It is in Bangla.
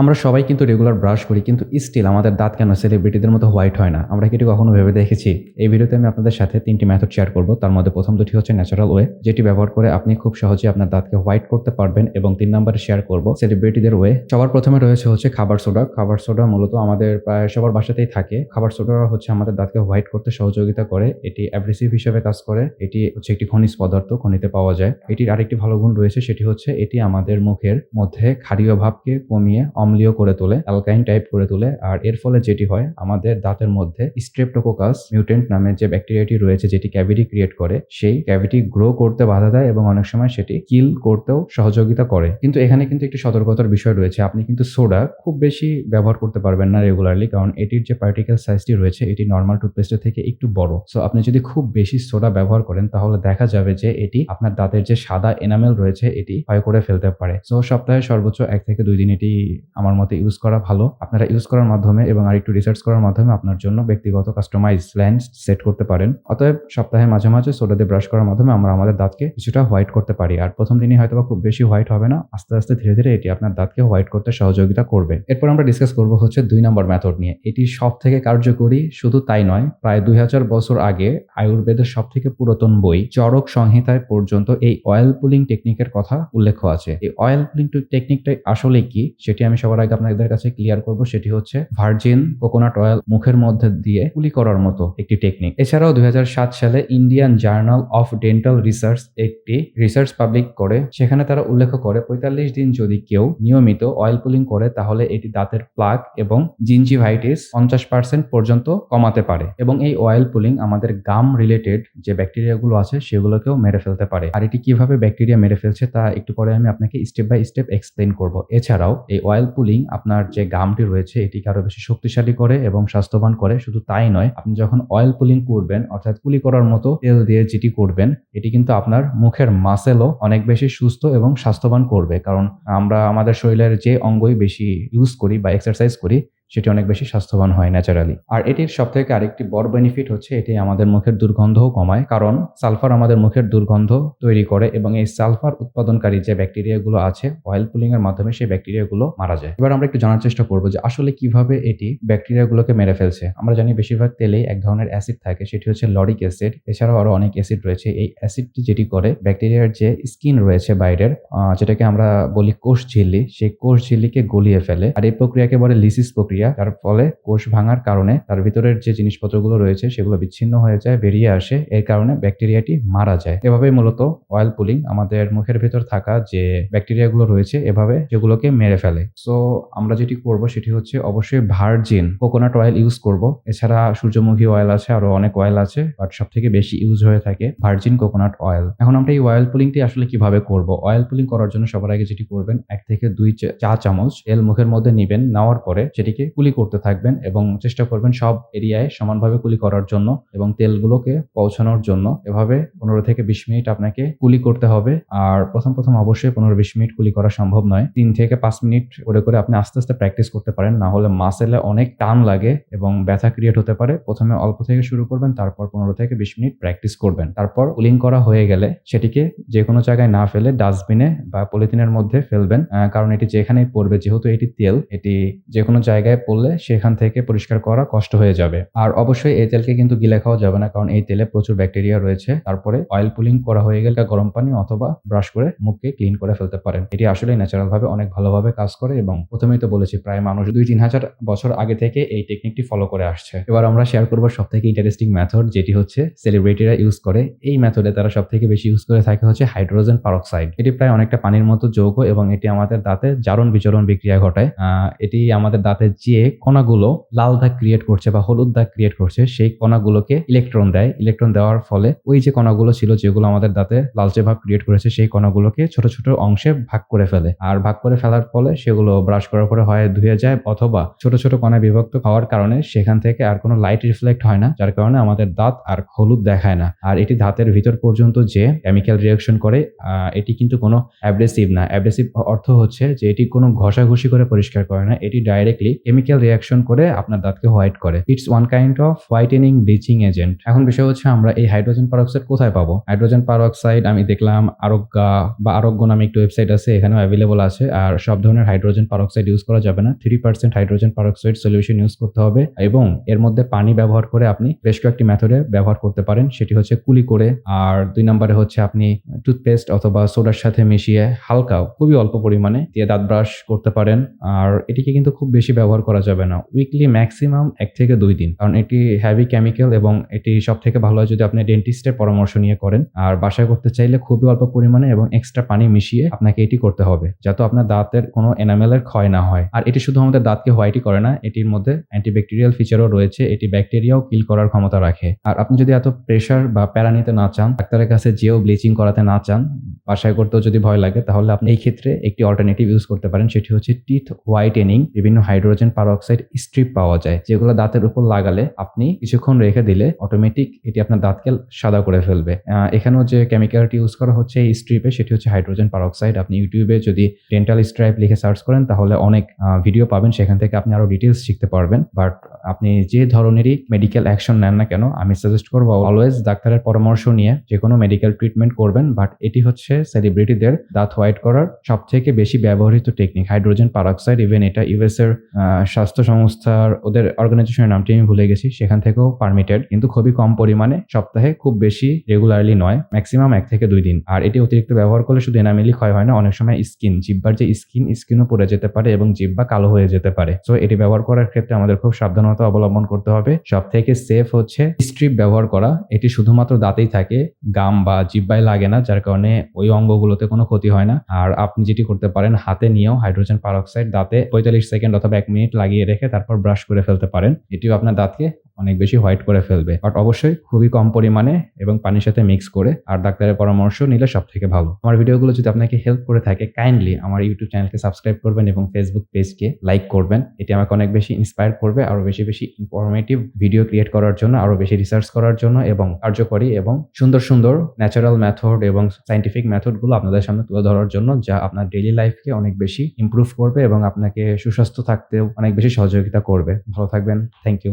আমরা সবাই কিন্তু রেগুলার ব্রাশ করি, কিন্তু স্টিল আমাদের দাঁত কেন সেলিব্রিটিদের মতো হোয়াইট হয় না? আমরা কিটি কখনো ভেবে দেখেছি? এই ভিডিওতে আমি আপনাদের সাথে তিনটি মেথড শেয়ার করব। তার মধ্যে প্রথম দুটি হচ্ছে ন্যাচারাল ওয়ে যেটি ব্যবহার করে আপনি খুব সহজে আপনার দাঁতকে হোয়াইট করতে পারবেন এবং তিন নম্বরে শেয়ার করব সেলিব্রিটিদের ওয়ে সবার প্রথমে রয়েছে হচ্ছে খাবার সোডা খাবার সোডা মূলত আমাদের প্রায় সবার বাসাতেই থাকে। খাবার সোডা হচ্ছে আমাদের দাঁতকে হোয়াইট করতে সহযোগিতা করে। এটি অ্যাব্রেসিভ হিসেবে কাজ করে। এটি হচ্ছে একটি খনিজ পদার্থ, খনিতে পাওয়া যায়। এটির আরেকটি ভালো গুণ রয়েছে, সেটি হচ্ছে এটি আমাদের মুখের মধ্যে ক্ষারীয় ভাবকে কমিয়ে অম্লীয় করে তোলে, অ্যালকাইন টাইপ করে তোলে, আর এর ফলে যেটি হয়, আমাদের দাঁতের মধ্যে স্ট্রেপটোকোকাস মিউটেন্ট নামে যে ব্যাকটেরিয়াটি রয়েছে, যেটি ক্যাভিটি ক্রিয়েট করে, সেই ক্যাভিটি গ্রো করতে বাধা দেয় এবং অনেক সময় সেটি কিল করতেও সহযোগিতা করে। কিন্তু এখানে কিন্তু একটি সতর্কতার বিষয় রয়েছে, আপনি কিন্তু সোডা খুব বেশি ব্যবহার করতে পারবেন না রেগুলারলি কারণ এটির যে পার্টিকেল সাইজটি রয়েছে, এটি নর্মাল টুথপেস্টের থেকে একটু বড়। সো আপনি যদি খুব বেশি সোডা ব্যবহার করেন, তাহলে দেখা যাবে যে এটি আপনার দাঁতের যে সাদা এনামেল রয়েছে, এটি ক্ষয় করে ফেলতে পারে। সো সপ্তাহে সর্বোচ্চ এক থেকে দুই দিন এটি আমার মতে ইউজ করা ভালো। আপনারা ইউজ করার মাধ্যমে এবং আরেকটু রিসার্চ করার মাধ্যমে আপনার জন্য ব্যক্তিগত কাস্টমাইজ লেন্স সেট করতে পারেন। অতএব সপ্তাহে মাঝে মাঝে সোডা দিয়ে ব্রাশ করার মাধ্যমে আমরা আমাদের দাঁতকে কিছুটা হোয়াইট করতে পারি। আর প্রথম দিনই হয়তো খুব বেশি হোয়াইট হবে না, আস্তে আস্তে ধীরে ধীরে এটি আপনার দাঁতকে হোয়াইট করতে সহযোগিতা করবে। এরপর আমরা ডিসকাস করব হচ্ছে দুই নম্বর মেথড নিয়ে। এটি সব থেকে কার্যকরী, শুধু তাই নয়, প্রায় দুই হাজার বছর আগে আয়ুর্বেদের সব থেকে পুরাতন বই চরক সংহিতায় পর্যন্ত এই অয়েল পুলিং টেকনিকের কথা উল্লেখ আছে। এই অয়েল পুলিং টেকনিকটাই আসলে কি? সেটি আমি সবার আগে আপনাদের কাছে ক্লিয়ার করব সেটি হচ্ছে ভার্জিন কোকোনাট অয়েল মুখের মধ্যে দিয়ে কুলি করার মতো একটি টেকনিক এছাড়াও দুই হাজার সাত সালে Indian journal of dental research একটি রিসার্চ পাবলিক করে, সেখানে তারা উল্লেখ করে পঁয়তাল্লিশ দিন যদি কেউ নিয়মিত অয়েল পুলিং করে, তাহলে এটি দাঁতের প্লাক এবং জিঞ্জিভাইটিস পঞ্চাশ পার্সেন্ট পর্যন্ত কমাতে পারে এবং এই অয়েল পুলিং আমাদের গাম রিলেটেড যে ব্যাকটেরিয়াগুলো আছে, সেগুলোকেও মেরে ফেলতে পারে। আর এটি কীভাবে ব্যাকটেরিয়া মেরে ফেলছে তা একটু পরে আমি আপনাকে স্টেপ বাই স্টেপ এক্সপ্লেন করব। এছাড়াও এই অয়েল পুলিং আপনার যে গামটি রয়েছে, এটিকে আরও বেশি শক্তিশালী করে এবং স্বাস্থ্যবান করে। শুধু তাই নয়, আপনি যখন অয়েল পুলিং করবেন, অর্থাৎ কুলি করার মতো তেল দিয়ে যেটি করবেন, এটি কিন্তু আপনার মুখের মাসেলও অনেক বেশি সুস্থ এবং স্বাস্থ্যবান করবে। কারণ আমরা আমাদের শরীরের যে অঙ্গই বেশি ইউজ করি বা এক্সারসাইজ করি সেটি অনেক বেশি স্বাস্থ্যবান হয় ন্যাচারালি। আর এটির সব থেকে আরেকটি বড় বেনিফিট হচ্ছে এটি আমাদের মুখের দুর্গন্ধও কমায়, কারণ সালফার আমাদের মুখের দুর্গন্ধ তৈরি করে এবং এই সালফার উৎপাদনকারী যে ব্যাকটেরিয়াগুলো আছে অয়েল পুলিং এর মাধ্যমে সেই ব্যাকটেরিয়াগুলো মারা যায়। এবার আমরা একটু জানার চেষ্টা করব যে আসলে কীভাবে এটি ব্যাকটেরিয়াগুলোকে মেরে ফেলছে। আমরা জানি বেশিরভাগ তেলেই এক ধরনের অ্যাসিড থাকে, সেটি হচ্ছে লরিক অ্যাসিড। এছাড়াও আরও অনেক অ্যাসিড রয়েছে। এই অ্যাসিডটি যেটি করে ব্যাকটেরিয়ার যে স্কিন রয়েছে বাইরের যেটাকে আমরা বলি কোষ ঝিল্লি, সেই কোষ ঝিল্লিকে গলিয়ে ফেলে। আর এই প্রক্রিয়াকে বলে লিসিস প্রক্রিয়া। যার ফলে কোষ ভাঙার কারণে তার ভিতরের যে জিনিসপত্রগুলো রয়েছে সেগুলো বিচ্ছিন্ন হয়ে যায়, বেরিয়ে আসে। এর কারণে ব্যাকটেরিয়াটি মারা যায়। এভাবেই মূলত অয়েল পুলিং আমাদের মুখের ভিতর থাকা যে ব্যাকটেরিয়াগুলো রয়েছে, এভাবে সেগুলোকে মেরে ফেলে। সো আমরা যেটি করব সেটি হচ্ছে অবশ্যই ভার্জিন কোকোনাট অয়েল ইউজ করব। এছাড়া সূর্যমুখী অয়েল আছে, আরও অনেক অয়েল আছে বাট সব থেকে বেশি ইউজ হয়ে থাকে ভার্জিন কোকোনাট অয়েল এখন আমরা এই অয়েল পুলিংটি আসলে কীভাবে করব? অয়েল পুলিং করার জন্য সবার আগে যেটি করবেন, এক থেকে দুই চা, চামচ তেল মুখের মধ্যে নিবেন, নেওয়ার পরে সেটিকে কুলি করতে থাকবেন এবং চেষ্টা করবেন সব এরিয়ায় সমানভাবে কুলি করার জন্য এবং তেলগুলোকে পৌঁছানোর জন্য। এভাবে পনেরো থেকে বিশ মিনিট আপনাকে কুলি করতে হবে। আর প্রথম প্রথম অবশ্যই পনেরো বিশ মিনিট কুলি করা সম্ভব নয়। তিন থেকে পাঁচ মিনিট করে করে আপনি আস্তে আস্তে প্র্যাকটিস করতে পারেন, না হলে মাসেলে অনেক টান লাগে এবং ব্যথা ক্রিয়েট হতে পারে। প্রথমে অল্প থেকে শুরু করবেন, তারপর পনেরো থেকে বিশ মিনিট প্র্যাকটিস করবেন। তারপর কুলিং করা হয়ে গেলে সেটিকে যে কোনো জায়গায় না ফেলে ডাস্টবিনে বা পলিথিনের মধ্যে ফেলবেন। কারণ এটি যেখানেই পড়বে, যেহেতু এটি তেল, এটি যে কোনো জায়গায় পড়লে সেখান থেকে পরিষ্কার করা কষ্ট হয়ে যাবে। আর অবশ্যই এই তেলকে কিন্তু গিলে খাওয়া যাবে না, কারণ এই তেলে প্রচুর ব্যাকটেরিয়া রয়েছে। তারপরে অয়েল পুলিং করা হয়ে গেলে গরম পানি অথবা ব্রাশ করে মুখকে ক্লিন করে ফেলতে পারেন। এটি আসলে ন্যাচারাল ভাবে অনেক ভালোভাবে কাজ করে এবং প্রথমেই তো বলেছি, প্রায় মানুষ দুই তিন হাজার বছর আগে থেকে এই টেকনিকটি ফলো করে আসছে। এবার আমরা শেয়ার করব সব থেকে ইন্টারেস্টিং মেথড যেটি হচ্ছে সেলিব্রিটিরা ইউজ করে। এই মেথডে তারা সব থেকে বেশি ইউজ করে থাকে হচ্ছে হাইড্রোজেন পারক্সাইড এটি প্রায় অনেকটা পানির মতো যৌগ এবং এটি আমাদের দাঁতে জারণ বিচরণ বিক্রিয়া ঘটায়। এটি আমাদের দাঁতের যে কণাগুলো লাল দাগ ক্রিয়েট করছে বা হলুদ দাগ ক্রিয়েট করছে, সেই কণাগুলোকে ইলেকট্রন দেয়। ইলেকট্রন দেওয়ার ফলে ওই যে কণাগুলো ছিল যেগুলো আমাদের দাঁতে লালচে ভাব ক্রিয়েট করেছে, সেই কণাগুলোকে ছোট ছোট অংশে ভাগ করে ফেলে। আর ভাগ করে ফেলার ফলে সেগুলো ব্রাশ করার পরে হয়, ধুয়ে যায় অথবা ছোট ছোট কণায় বিভক্ত হওয়ার কারণে সেখান থেকে আর কোনো লাইট রিফ্লেক্ট হয় না, যার কারণে আমাদের দাঁত আর হলুদ দেখায় না। আর এটি দাঁতের ভিতর পর্যন্ত যে কেমিক্যাল রিয়াকশন করে এটি কিন্তু কোনো অ্যাব্রেসিভ না। অ্যাব্রেসিভ অর্থ হচ্ছে যে এটি কোনো ঘষাঘষি করে পরিষ্কার করে না, এটি ডাইরেক্টলি কেমিক্যাল রিয়াকশন করে আপনার দাঁতকে হোয়াইট করে। It's one kind of whitening bleaching agent এখন বিষয় হচ্ছে আমরা এই হাইড্রোজেন পারঅক্সাইড কোথায় পাবো? হাইড্রোজেন পারঅক্সাইড আমি দেখলাম আরোগ্যা বা আরোগ্য নামে একটি ওয়েবসাইট আছে, এখানেও অ্যাভেলেবল আছে। আর সব ধরনের হাইড্রোজেন পারঅক্সাইড ইউজ করা যাবে না। Three percent hydrogen peroxide solution use করতে হবে এবং এর মধ্যে পানি ব্যবহার করে আপনি বেশ কয়েকটি মেথডে ব্যবহার করতে পারেন। সেটি হচ্ছে কুলি করে। আর দুই নম্বরে হচ্ছে আপনি টুথপেস্ট অথবা সোডার সাথে মিশিয়ে হালকা খুবই অল্প পরিমাণে দিয়ে দাঁত ব্রাশ করতে পারেন। আর এটিকে কিন্তু খুব বেশি ব্যবহার করা যাবে না। উইকলি ম্যাক্সিমাম এক থেকে দুই দিন। কারণ এটি হ্যাভি কেমিক্যাল এবং এটি সব থেকে ভালো হয় যদি আপনি ডেন্টিস্টের পরামর্শ নিয়ে করেন। আর বাসায় করতে চাইলে খুবই অল্প পরিমাণে এবং এক্সট্রা পানি মিশিয়ে আপনাকে এটি করতে হবে, যাতে আপনার দাঁতের কোনো এনামেলের ক্ষয় না হয়। আর এটি শুধু আমাদের দাঁতকে হোয়াইটই করে না, এটির মধ্যে অ্যান্টিব্যাকটেরিয়াল ফিচারও রয়েছে, এটি ব্যাকটেরিয়াও কিল করার ক্ষমতা রাখে। আর আপনি যদি এত প্রেশার বা প্যারা নিতে না চান, ডাক্তারের কাছে যেও ব্লিচিং করাতে না চান, বাসায় করতেও যদি ভয় লাগে, তাহলে আপনি এই ক্ষেত্রে একটি অল্টারনেটিভ ইউজ করতে পারেন, সেটি হচ্ছে টিথ হোয়াইটেনিং বিভিন্ন হাইড্রোজেন পারঅক্সাইড স্ট্রিপ পাওয়া যায়, যেগুলো দাঁতের উপর লাগালে আপনি কিছুক্ষণ রেখে দিলে অটোমেটিক এটি আপনার দাঁতকে সাদা করে ফেলবে। এখানেও যে কেমিক্যালটি ইউজ করা হচ্ছে এই স্ট্রিপে সেটি হচ্ছে হাইড্রোজেন পারঅক্সাইড আপনি ইউটিউবে যদি ডেন্টাল স্ট্রাইপ লিখে সার্চ করেন, তাহলে অনেক ভিডিও পাবেন। সেখান থেকে আপনি আরও ডিটেলস শিখতে পারবেন। বাট আপনি যে ধরনেরই মেডিকেল অ্যাকশন নেন না কেন, আমি সাজেস্ট করব অলওয়েজ ডাক্তারের পরামর্শ নিয়ে যে কোনো মেডিকেল ট্রিটমেন্ট করবেন। বাট এটি হচ্ছে সেলিব্রিটিদের দাঁত হোয়াইট করার সব থেকে বেশি ব্যবহৃত টেকনিক হাইড্রোজেন পারঅক্সাইড ইভেন এটা ইউএস এর স্বাস্থ্য সংস্থার ওদের অর্গানাইজেশনের নামটি আমি ভুলে গেছি, সেখান থেকেও পারমিটেড কিন্তু খুবই কম পরিমাণে, সপ্তাহে খুব বেশি রেগুলারলি নয় ম্যাক্সিমাম এক থেকে দুই দিন। আর এটি অতিরিক্ত ব্যবহার করলে শুধু এনামেলি ক্ষয় হয় না, অনেক সময় স্কিন জিব্বার যে স্কিন স্কিনও পড়ে যেতে পারে এবং জিব্বা কালো হয়ে যেতে পারে। সো এটি ব্যবহার করার ক্ষেত্রে আমাদের খুব সাবধানতা অবলম্বন করতে হবে। সব থেকে সেফ হচ্ছে স্ট্রিপ ব্যবহার করা। এটি শুধুমাত্র দাঁতেই থাকে, গাম বা জিব্বায় লাগে না, যার কারণে ওই অঙ্গগুলোতে কোনো ক্ষতি হয় না। আর আপনি যেটি করতে পারেন, হাতে নিয়েও হাইড্রোজেন পারঅক্সাইড দাঁতে পঁয়তাল্লিশ সেকেন্ড অথবা এক মিনিট লাগিয়ে রেখে তারপর ব্রাশ করে ফেলতে পারেন। এটিও আপনার দাঁতকে অনেক বেশি হোয়াইট করে ফেলবে। বাট অবশ্যই খুবই কম পরিমাণে এবং পানির সাথে মিক্স করে আর ডাক্তারের পরামর্শ নিলে সব থেকে ভালো। আমার ভিডিওগুলো যদি আপনাকে হেল্প করে থাকে কাইন্ডলি আমার ইউটিউব চ্যানেলকে সাবস্ক্রাইব করবেন এবং ফেসবুক পেজকে লাইক করবেন। এটি আমাকে অনেক বেশি ইন্সপায়ার করবে, আরও বেশি বেশি ইনফরমেটিভ ভিডিও ক্রিয়েট করার জন্য, আরও বেশি রিসার্চ করার জন্য এবং কার্যকরী এবং সুন্দর সুন্দর ন্যাচারাল মেথড এবং সাইন্টিফিক মেথডগুলো আপনাদের সামনে তুলে ধরার জন্য, যা আপনার ডেইলি লাইফকে অনেক বেশি ইমপ্রুভ করবে এবং আপনাকে সুস্বাস্থ্য থাকতেও অনেক বেশি সহযোগিতা করবে। ভালো থাকবেন। Thank you